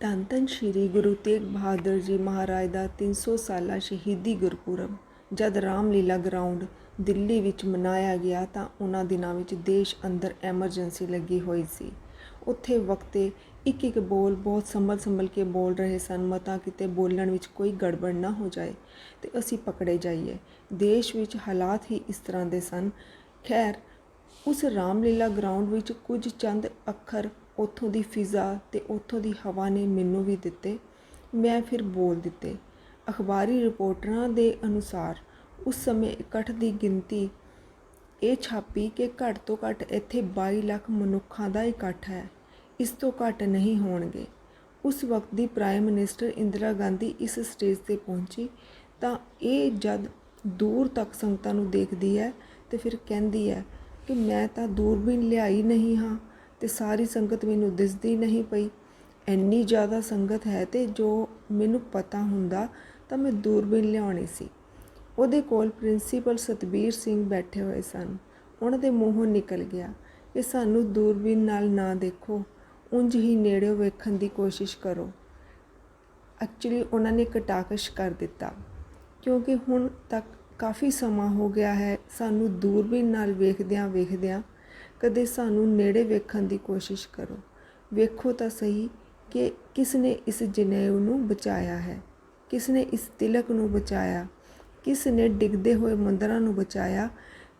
ਧੰਨ ਧੰਨ ਸ਼੍ਰੀ ਗੁਰੂ ਤੇਗ ਬਹਾਦਰ ਜੀ ਮਹਾਰਾਜ ਦਾ 300 ਸਾਲਾ ਸ਼ਹੀਦੀ ਗੁਰਪੁਰਬ। ਜਦ ਰਾਮਲੀਲਾ ਗਰਾਊਂਡ ਦਿੱਲੀ ਵਿੱਚ ਮਨਾਇਆ ਗਿਆ ਤਾਂ ਉਹਨਾਂ ਦਿਨਾਂ ਵਿੱਚ ਦੇਸ਼ ਅੰਦਰ ਐਮਰਜੈਂਸੀ ਲੱਗੀ ਹੋਈ ਸੀ। ਉੱਥੇ ਵਕਤੇ ਇੱਕ ਇੱਕ ਬੋਲ ਬਹੁਤ ਸੰਭਲ ਸੰਭਲ ਕੇ ਬੋਲ ਰਹੇ ਸਨ, ਮਤਾ ਕਿਤੇ ਬੋਲਣ ਵਿੱਚ ਕੋਈ ਗੜਬੜ ਨਾ ਹੋ ਜਾਏ ਤੇ ਅਸੀਂ ਪਕੜੇ ਜਾਈਏ। ਦੇਸ਼ ਵਿੱਚ ਹਾਲਾਤ ਹੀ ਇਸ ਤਰ੍ਹਾਂ ਦੇ ਸਨ। ਖੈਰ, ਉਸ ਰਾਮਲੀਲਾ ਗਰਾਊਂਡ ਵਿੱਚ ਕੁਝ ਚੰਦ ਅੱਖਰ ਉੱਥੋਂ ਦੀ ਫਿਜ਼ਾ ਅਤੇ ਉੱਥੋਂ ਦੀ ਹਵਾ ਨੇ ਮੈਨੂੰ ਵੀ ਦਿੱਤੇ, ਮੈਂ ਫਿਰ ਬੋਲ ਦਿੱਤੇ। ਅਖਬਾਰੀ ਰਿਪੋਰਟਰਾਂ ਦੇ ਅਨੁਸਾਰ ਉਸ ਸਮੇਂ ਇਕੱਠ ਦੀ ਗਿਣਤੀ ਇਹ ਛਾਪੀ ਕਿ ਘੱਟ ਤੋਂ ਘੱਟ ਇੱਥੇ 22 ਲੱਖ ਮਨੁੱਖਾਂ ਦਾ ਇਕੱਠ ਹੈ, ਇਸ ਤੋਂ ਘੱਟ ਨਹੀਂ ਹੋਣਗੇ। ਉਸ ਵਕਤ ਦੀ ਪ੍ਰਾਈਮ ਮਿਨਿਸਟਰ ਇੰਦਰਾ ਗਾਂਧੀ ਇਸ ਸਟੇਜ ਤੇ ਪਹੁੰਚੀ ਤਾਂ ਇਹ ਜਦ ਦੂਰ ਤੱਕ ਸੰਗਤਾਂ ਨੂੰ ਦੇਖਦੀ ਹੈ ਤੇ ਫਿਰ ਕਹਿੰਦੀ ਹੈ ਕਿ ਮੈਂ ਤਾਂ ਦੂਰਬੀਨ ਲਿਆਈ ਨਹੀਂ ਹਾਂ। ਤੇ ਸਾਰੀ ਸੰਗਤ ਮੈਨੂੰ ਦਿਸਦੀ ਨਹੀਂ ਪਈ। ਇੰਨੀ ਜ਼ਿਆਦਾ ਸੰਗਤ ਹੈ ਤੇ ਜੋ ਮੈਨੂੰ ਪਤਾ ਹੁੰਦਾ ਤਾਂ ਮੈਂ ਦੂਰਬੀਨ ਲਿਆਉਣੀ ਸੀ। ਉਹਦੇ ਕੋਲ ਪ੍ਰਿੰਸੀਪਲ ਸਤਬੀਰ ਸਿੰਘ ਬੈਠੇ ਹੋਏ ਸਨ। ਉਹਨਾਂ ਦੇ ਮੂੰਹੋਂ ਨਿਕਲ ਗਿਆ ਕਿ ਸਾਨੂੰ ਦੂਰਬੀਨ ਨਾਲ ਨਾ ਦੇਖੋ। ਉਂਝ ਹੀ ਨੇੜਿਓਂ ਵੇਖਣ ਦੀ ਕੋਸ਼ਿਸ਼ ਕਰੋ। ਐਕਚੁਅਲੀ ਉਹਨਾਂ ਨੇ ਕਟਾਕਸ਼ ਕਰ ਦਿੱਤਾ। ਕਿਉਂਕਿ ਹੁਣ ਤੱਕ ਕਾਫੀ ਸਮਾਂ ਹੋ ਗਿਆ ਹੈ ਸਾਨੂੰ ਦੂਰਬੀਨ ਨਾਲ ਵੇਖਦਿਆਂ ਵੇਖਦਿਆਂ ਕਦੇ ਸਾਨੂੰ ਨੇੜੇ ਵੇਖਣ ਦੀ ਕੋਸ਼ਿਸ਼ ਕਰੋ। ਵੇਖੋ ਤਾਂ ਸਹੀ ਕਿ ਕਿਸ ਨੇ ਇਸ ਜਨੇਊ ਨੂੰ ਬਚਾਇਆ ਹੈ ਕਿਸ ਨੇ ਇਸ ਤਿਲਕ ਨੂੰ ਬਚਾਇਆ ਕਿਸ ਨੇ ਡਿੱਗਦੇ ਹੋਏ ਮੰਦਰਾਂ ਨੂੰ ਬਚਾਇਆ,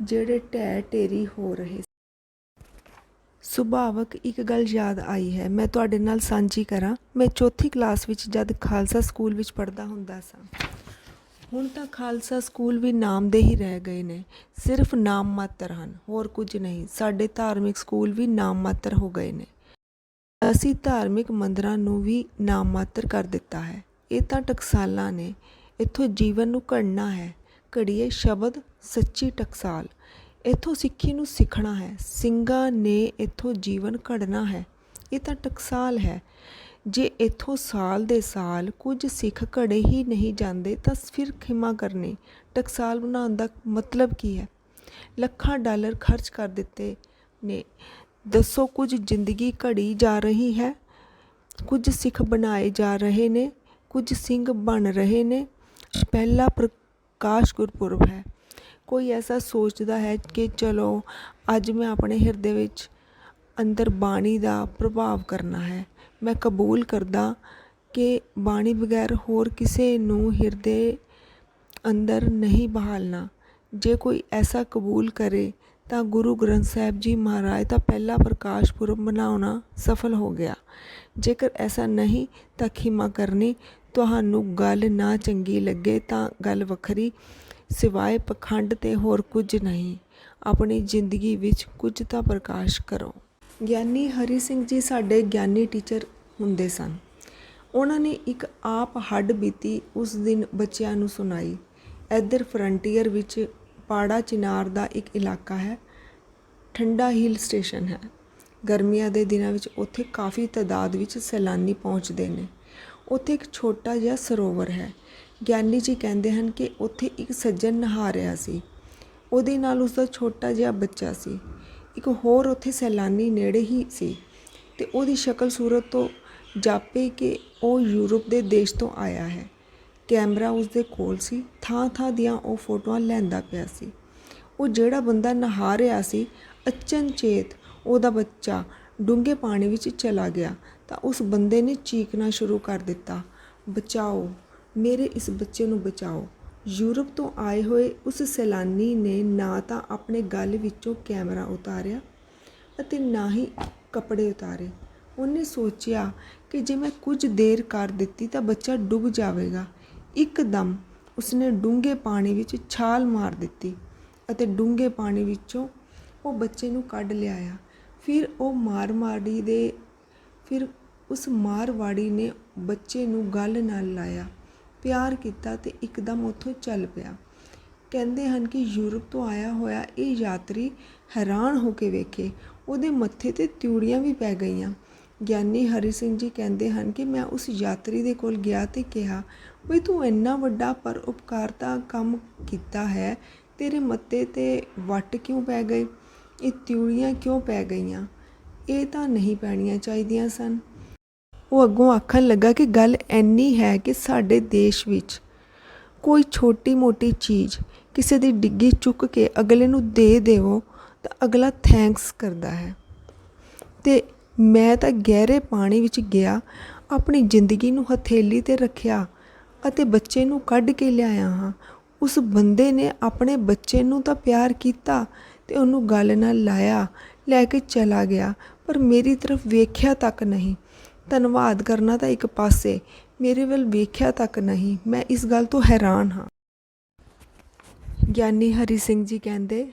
ਜਿਹੜੇ ਢਹਿ ਢੇਰੀ ਹੋ ਰਹੇ ਸੁਭਾਵਕ ਇੱਕ ਗੱਲ ਯਾਦ ਆਈ ਹੈ, ਮੈਂ ਤੁਹਾਡੇ ਨਾਲ ਸਾਂਝੀ ਕਰਾਂ, ਮੈਂ ਚੌਥੀ ਕਲਾਸ ਵਿੱਚ ਜਦ ਖਾਲਸਾ ਸਕੂਲ ਵਿੱਚ ਪੜ੍ਹਦਾ ਹੁੰਦਾ ਸਾਂ। ਹੁਣ ਤਾਂ ਖਾਲਸਾ ਸਕੂਲ ਵੀ ਨਾਮ ਦੇ ਹੀ ਰਹਿ ਗਏ ਨੇ। ਸਿਰਫ ਨਾਮ ਮਾਤਰ ਹਨ, ਹੋਰ ਕੁਝ ਨਹੀਂ। ਸਾਡੇ ਧਾਰਮਿਕ ਸਕੂਲ ਵੀ ਨਾਮ ਮਾਤਰ ਹੋ ਗਏ ਨੇ। ਅਸੀਂ ਧਾਰਮਿਕ ਮੰਦਰਾਂ ਨੂੰ ਵੀ ਨਾਮ ਮਾਤਰ ਕਰ ਦਿੱਤਾ ਹੈ। ਇਹ ਤਾਂ ਟਕਸਾਲਾਂ ਨੇ। ਇੱਥੋਂ ਜੀਵਨ ਨੂੰ ਘੜਨਾ ਹੈ। ਘੜੀਏ ਸ਼ਬਦ, ਸੱਚੀ ਟਕਸਾਲ। ਇੱਥੋਂ ਸਿੱਖੀ ਨੂੰ ਸਿੱਖਣਾ ਹੈ। ਸਿੰਘਾਂ ਨੇ ਇੱਥੋਂ ਜੀਵਨ ਘੜਨਾ ਹੈ। ਇਹ ਤਾਂ ਟਕਸਾਲ ਹੈ। ਜੇ ਇੱਥੋਂ ਸਾਲ ਦੇ ਸਾਲ ਕੁਝ ਸਿੱਖ ਘੜੇ ਹੀ ਨਹੀਂ ਜਾਂਦੇ ਤਾਂ ਫਿਰ ਖਿਮਾ ਕਰਨੀ। ਟਕਸਾਲ ਬਣਾਉਣ ਦਾ ਮਤਲਬ ਕੀ ਹੈ? ਲੱਖਾਂ ਡਾਲਰ ਖਰਚ ਕਰ ਦਿੱਤੇ ਨੇ। ਦੱਸੋ ਕੁਝ ਜ਼ਿੰਦਗੀ ਘੜੀ ਜਾ ਰਹੀ ਹੈ? ਕੁਝ ਸਿੱਖ ਬਣਾਏ ਜਾ ਰਹੇ ਨੇ, ਕੁਝ ਸਿੰਘ ਬਣ ਰਹੇ ਨੇ। ਪਹਿਲਾ ਪ੍ਰਕਾਸ਼ ਗੁਰਪੁਰਬ ਹੈ। ਕੋਈ ਐਸਾ ਸੋਚਦਾ ਹੈ ਕਿ ਚਲੋ, ਅੱਜ ਮੈਂ ਆਪਣੇ ਹਿਰਦੇ ਵਿੱਚ ਅੰਦਰ ਬਾਣੀ ਦਾ ਪ੍ਰਭਾਵ ਕਰਨਾ ਹੈ। ਮੈਂ ਕਬੂਲ ਕਰਦਾ ਕਿ ਬਾਣੀ ਬਗੈਰ ਹੋਰ ਕਿਸੇ ਨੂੰ ਹਿਰਦੇ ਅੰਦਰ ਨਹੀਂ ਬਹਾਲਣਾ। ਜੇ ਕੋਈ ਐਸਾ ਕਬੂਲ ਕਰੇ ਤਾਂ ਗੁਰੂ ਗ੍ਰੰਥ ਸਾਹਿਬ ਜੀ ਮਹਾਰਾਜ ਦਾ ਪਹਿਲਾ ਪ੍ਰਕਾਸ਼ ਪੁਰਬ ਮਨਾਉਣਾ ਸਫਲ ਹੋ ਗਿਆ। ਜੇਕਰ ਐਸਾ ਨਹੀਂ ਤਾਂ ਖਿਮਾ ਕਰਨੀ, ਤੁਹਾਨੂੰ ਗੱਲ ਨਾ ਚੰਗੀ ਲੱਗੇ ਤਾਂ ਗੱਲ ਵੱਖਰੀ, ਸਿਵਾਏ ਪਖੰਡ ਤੇ ਹੋਰ ਕੁਝ ਨਹੀਂ। ਆਪਣੀ ਜ਼ਿੰਦਗੀ ਵਿੱਚ ਕੁਝ ਤਾਂ ਪ੍ਰਕਾਸ਼ ਕਰੋ। ਗਿਆਨੀ ਹਰੀ ਸਿੰਘ ਜੀ ਸਾਡੇ ਗਿਆਨੀ ਟੀਚਰ ਹੁੰਦੇ ਸਨ। ਉਹਨਾਂ ਨੇ ਇੱਕ ਆਪ ਹੱਡ ਬੀਤੀ, ਉਸ ਦਿਨ ਬੱਚਿਆਂ ਨੂੰ ਸੁਣਾਈ। ਇੱਧਰ ਫਰੰਟੀਅਰ ਵਿੱਚ ਪਾੜਾ ਚਿਨਾਰ ਦਾ ਇੱਕ ਇਲਾਕਾ ਹੈ, ਠੰਡਾ ਹਿਲ ਸਟੇਸ਼ਨ ਹੈ। ਗਰਮੀਆਂ ਦੇ ਦਿਨਾਂ ਵਿੱਚ ਉੱਥੇ ਕਾਫੀ ਤਾਦਾਦ ਵਿੱਚ ਸੈਲਾਨੀ ਪਹੁੰਚਦੇ ਨੇ। ਉੱਥੇ ਇੱਕ ਛੋਟਾ ਜਿਹਾ ਸਰੋਵਰ ਹੈ। ਗਿਆਨੀ ਜੀ ਕਹਿੰਦੇ ਹਨ ਕਿ ਉੱਥੇ ਇੱਕ ਸੱਜਣ ਨਹਾ ਰਿਹਾ ਸੀ। ਉਹਦੇ ਨਾਲ ਉਸ ਦਾ ਛੋਟਾ ਜਿਹਾ ਬੱਚਾ ਸੀ। ਇੱਕ ਹੋਰ ਉੱਥੇ ਸੈਲਾਨੀ ਨੇੜੇ ਹੀ ਸੀ ਤੇ ਉਹਦੀ ਸ਼ਕਲ ਸੂਰਤ ਤੋਂ ਜਾਪੇ ਕਿ ਉਹ ਯੂਰਪ ਦੇ ਦੇਸ਼ ਤੋਂ ਆਇਆ ਹੈ। ਕੈਮਰਾ ਉਸਦੇ ਕੋਲ ਸੀ। ਥਾਂ ਥਾਂ ਦੀਆਂ ਉਹ ਫੋਟੋਆਂ ਲੈਂਦਾ ਪਿਆ ਸੀ। ਉਹ ਜਿਹੜਾ ਬੰਦਾ ਨਹਾ ਰਿਹਾ ਸੀ ਅਚਨਚੇਤ ਉਹਦਾ ਬੱਚਾ ਡੂੰਘੇ ਪਾਣੀ ਵਿੱਚ ਚਲਾ ਗਿਆ ਤਾਂ ਉਸ ਬੰਦੇ ਨੇ ਚੀਕਣਾ ਸ਼ੁਰੂ ਕਰ ਦਿੱਤਾ। ਬਚਾਓ, ਮੇਰੇ ਇਸ ਬੱਚੇ ਨੂੰ ਬਚਾਓ। ਯੂਰਪ ਤੋਂ ਆਏ ਹੋਏ ਉਸ ਸੈਲਾਨੀ ਨੇ ਨਾ ਤਾਂ ਆਪਣੇ ਗਲ ਵਿੱਚੋਂ ਕੈਮਰਾ ਉਤਾਰਿਆ ਅਤੇ ਨਾ ਹੀ ਕੱਪੜੇ ਉਤਾਰੇ। ਉਹਨੇ ਸੋਚਿਆ ਕਿ ਜੇ ਮੈਂ ਕੁਝ ਦੇਰ ਕਰ ਦਿੱਤੀ ਤਾਂ ਬੱਚਾ ਡੁੱਬ ਜਾਵੇਗਾ। ਇੱਕਦਮ ਉਸਨੇ ਡੂੰਘੇ ਪਾਣੀ ਵਿੱਚ ਛਾਲ ਮਾਰ ਦਿੱਤੀ ਅਤੇ ਡੂੰਘੇ ਪਾਣੀ ਵਿੱਚੋਂ ਉਹ ਬੱਚੇ ਨੂੰ ਕੱਢ ਲਿਆਇਆ। ਫਿਰ ਉਹ ਮਾਰਵਾੜੀ ਦੇ ਫਿਰ ਉਸ ਮਾਰਵਾੜੀ ਨੇ ਬੱਚੇ ਨੂੰ ਗੱਲ ਨਾਲ ਲਾਇਆ। ਪਿਆਰ ਕੀਤਾ ਤੇ ਇੱਕਦਮ ਉੱਥੋਂ ਚੱਲ ਪਿਆ। ਕਹਿੰਦੇ ਹਨ ਕਿ ਯੂਰਪ ਤੋਂ ਆਇਆ ਹੋਇਆ ਇਹ ਯਾਤਰੀ ਹੈਰਾਨ ਹੋ ਕੇ ਵੇਖੇ। ਉਹਦੇ ਮੱਥੇ ਤੇ ਤਿਉੜੀਆਂ ਵੀ ਪੈ ਗਈਆਂ। ਗਿਆਨੀ ਹਰੀ ਸਿੰਘ ਜੀ ਕਹਿੰਦੇ ਹਨ ਕਿ ਮੈਂ ਉਸ ਯਾਤਰੀ ਦੇ ਕੋਲ ਗਿਆ ਤੇ ਕਿਹਾ, ਬਈ ਤੂੰ ਇੰਨਾ ਵੱਡਾ ਪਰ ਉਪਕਾਰ ਦਾ ਕੰਮ ਕੀਤਾ ਹੈ, ਤੇਰੇ ਮੱਤੇ ਤੇ ਵੱਟ ਕਿਉਂ ਪੈ ਗਏ? ਇਹ ਤਿਉੜੀਆਂ ਕਿਉਂ ਪੈ ਗਈਆਂ? ਇਹ ਤਾਂ ਨਹੀਂ ਪੈਣੀਆਂ ਚਾਹੀਦੀਆਂ ਸਨ। ਉਹ ਅੱਗੋਂ ਆਖਣ ਲੱਗਾ ਕਿ ਗੱਲ ਐਨੀ ਹੈ ਕਿ ਸਾਡੇ ਦੇਸ਼ ਵਿੱਚ ਕੋਈ ਛੋਟੀ ਮੋਟੀ ਚੀਜ਼ ਕਿਸੇ ਦੀ ਡਿੱਗੀ ਚੁੱਕ ਕੇ ਅਗਲੇ ਨੂੰ ਦੇ ਦੇਵੋ ਤਾਂ ਅਗਲਾ ਥੈਂਕਸ ਕਰਦਾ ਹੈ। ਤੇ ਮੈਂ ਤਾਂ ਗਹਿਰੇ ਪਾਣੀ ਵਿੱਚ ਗਿਆ, ਆਪਣੀ ਜ਼ਿੰਦਗੀ ਨੂੰ ਹਥੇਲੀ ਤੇ ਰੱਖਿਆ ਅਤੇ ਬੱਚੇ ਨੂੰ ਕੱਢ ਕੇ ਲਿਆਇਆ ਹਾਂ। ਉਸ ਬੰਦੇ ਨੇ ਆਪਣੇ ਬੱਚੇ ਨੂੰ ਤਾਂ ਪਿਆਰ ਕੀਤਾ ਤੇ ਉਹਨੂੰ ਗੱਲ ਨਾਲ ਲਾਇਆ, ਲੈ ਕੇ ਚਲਾ ਗਿਆ, ਪਰ ਮੇਰੀ ਤਰਫ ਵੇਖਿਆ ਤੱਕ ਨਹੀਂ। ਧੰਨਵਾਦ ਕਰਨਾ ਤਾਂ ਇੱਕ ਪਾਸੇ ਮੇਰੇ ਵੱਲ ਵੇਖਿਆ ਤੱਕ ਨਹੀਂ, ਮੈਂ ਇਸ ਗੱਲ ਤੋਂ ਹੈਰਾਨ ਹਾਂ। ਗਿਆਨੀ ਹਰੀ ਸਿੰਘ ਜੀ ਕਹਿੰਦੇ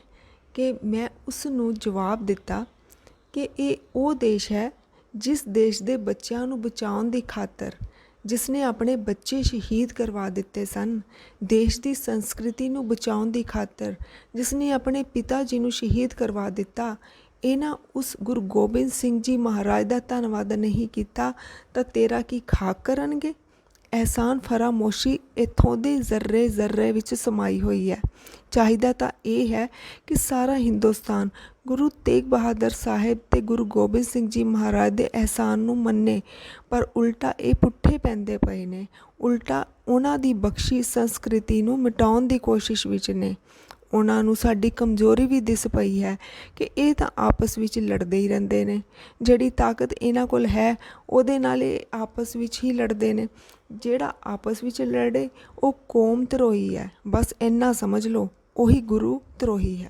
ਕਿ ਮੈਂ ਉਸ ਨੂੰ ਜਵਾਬ ਦਿੱਤਾ ਕਿ ਇਹ ਉਹ ਦੇਸ਼ ਹੈ ਜਿਸ ਦੇਸ਼ ਦੇ ਬੱਚਿਆਂ ਨੂੰ ਬਚਾਉਣ ਦੀ ਖਾਤਰ ਜਿਸ ਨੇ ਆਪਣੇ ਬੱਚੇ ਸ਼ਹੀਦ ਕਰਵਾ ਦਿੱਤੇ ਸਨ, ਦੇਸ਼ ਦੀ ਸੰਸਕ੍ਰਿਤੀ ਨੂੰ ਬਚਾਉਣ ਦੀ ਖਾਤਰ ਜਿਸ ਨੇ ਆਪਣੇ ਪਿਤਾ ਜੀ ਨੂੰ ਸ਼ਹੀਦ ਕਰਵਾ ਦਿੱਤਾ ਇਹਨਾਂ ਉਸ ਗੁਰੂ ਗੋਬਿੰਦ ਸਿੰਘ ਜੀ ਮਹਾਰਾਜ ਦਾ ਧੰਨਵਾਦ ਨਹੀਂ ਕੀਤਾ, ਤਾਂ ਤੇਰਾ ਕੀ ਖਾਕ ਕਰਨਗੇ? ਅਹਿਸਾਨ ਫਰਾਮੋਸ਼ੀ ਇੱਥੋਂ ਦੇ ਜ਼ਰਰੇ ਜ਼ਰਰੇ ਵਿੱਚ ਸਮਾਈ ਹੋਈ ਹੈ। ਚਾਹੀਦਾ ਤਾਂ ਇਹ ਹੈ ਕਿ ਸਾਰਾ ਹਿੰਦੁਸਤਾਨ ਗੁਰੂ ਤੇਗ ਬਹਾਦਰ ਸਾਹਿਬ ਤੇ ਗੁਰੂ ਗੋਬਿੰਦ ਸਿੰਘ ਜੀ ਮਹਾਰਾਜ ਦੇ ਅਹਿਸਾਨ ਨੂੰ ਮੰਨੇ, ਪਰ ਉਲਟਾ ਇਹ ਪੁੱਠੇ ਪੈਂਦੇ ਪਏ ਨੇ। ਉਲਟਾ ਉਹਨਾਂ ਦੀ ਬਖਸ਼ੀ ਸੰਸਕ੍ਰਿਤੀ ਨੂੰ ਮਿਟਾਉਣ ਦੀ ਕੋਸ਼ਿਸ਼ ਵਿੱਚ ਨੇ। ਉਹਨਾਂ ਨੂੰ ਸਾਡੀ ਕਮਜ਼ੋਰੀ ਵੀ ਦਿਸ ਪਈ ਹੈ ਕਿ ਇਹ ਤਾਂ ਆਪਸ ਵਿੱਚ ਲੜਦੇ ਹੀ ਰਹਿੰਦੇ ਨੇ। ਜਿਹੜੀ ਤਾਕਤ ਇਹਨਾਂ ਕੋਲ ਹੈ, ਉਹਦੇ ਨਾਲ ਇਹ ਆਪਸ ਵਿੱਚ ਹੀ ਲੜਦੇ ਨੇ। ਜਿਹੜਾ ਆਪਸ ਵਿੱਚ ਲੜੇ, ਉਹ ਕੌਮ ਧਰੋਹੀ ਹੈ। ਬਸ ਇੰਨਾ ਸਮਝ ਲਓ, ਉਹੀ ਗੁਰੂ ਧਰੋਹੀ ਹੈ।